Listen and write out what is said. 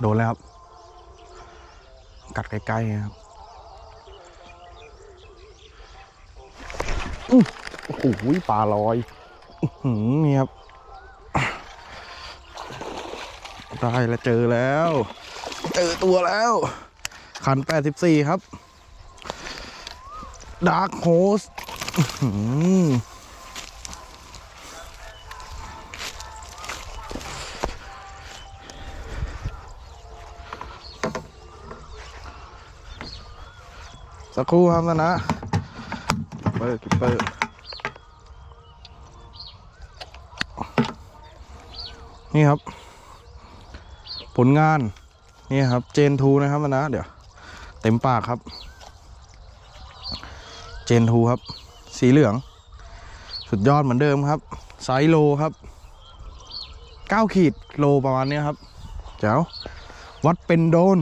โดนแล้วครับ กัดใกล้ๆครับโอ้โหปลาลอยหือนี่ครับ ได้แล้วเจอแล้ว เจอตัวแล้วคัน84ครับดาร์คโฮส สักครู่ครับนะนะกิปเปอร์กิปเปอร์นี่ครับ ผลงาน นี่ครับ เจนทูนะครับนะ เดี๋ยว เต็มปากครับ เจนทูครับ สีเหลือง สุดยอดเหมือนเดิมครับไซส์โลครับ9ขีดโลประมาณเนี้ยครับ เจ้าวัดเป็นโดน